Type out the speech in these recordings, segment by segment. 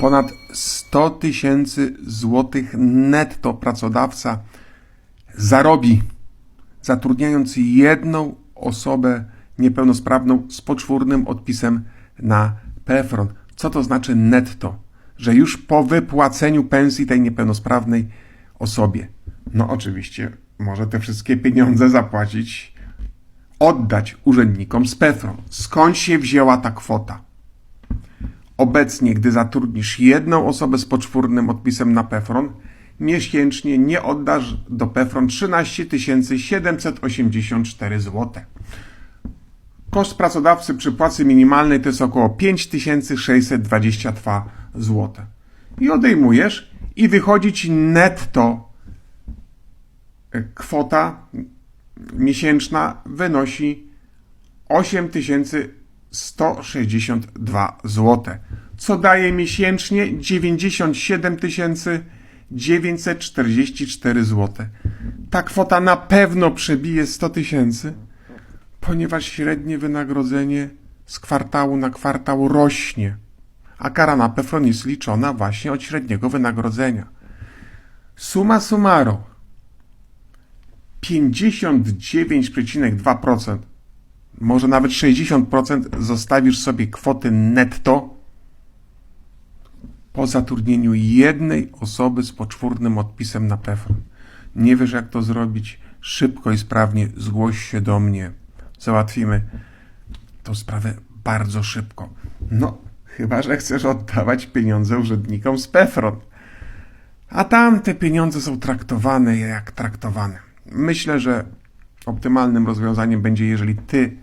ponad 100 tysięcy złotych netto pracodawca zarobi, zatrudniając jedną osobę niepełnosprawną z poczwórnym odpisem na PFRON. Co to znaczy netto? Że już po wypłaceniu pensji tej niepełnosprawnej osobie. No oczywiście może te wszystkie pieniądze zapłacić, oddać urzędnikom z PFRON. Skąd się wzięła ta kwota? Obecnie, gdy zatrudnisz jedną osobę z poczwórnym odpisem na PEFRON, miesięcznie nie oddasz do PEFRON 13 784 zł. Koszt pracodawcy przy płacy minimalnej to jest około 5622 zł. I odejmujesz i wychodzi ci netto e, kwota miesięczna wynosi 8162 zł, co daje miesięcznie 97 944 zł. Ta kwota na pewno przebije 100 tysięcy, ponieważ średnie wynagrodzenie z kwartału na kwartał rośnie, a kara na PFRON jest liczona właśnie od średniego wynagrodzenia. Suma summarum 59,2%, może nawet 60% zostawisz sobie kwoty netto po zatrudnieniu jednej osoby z poczwórnym odpisem na PFRON. Nie wiesz jak to zrobić? Szybko i sprawnie zgłoś się do mnie. Załatwimy tą sprawę bardzo szybko. No, chyba że chcesz oddawać pieniądze urzędnikom z PFRON. A tam te pieniądze są traktowane jak traktowane. Myślę, że optymalnym rozwiązaniem będzie, jeżeli ty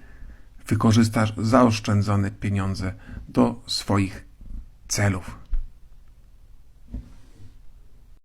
wykorzystasz zaoszczędzone pieniądze do swoich celów.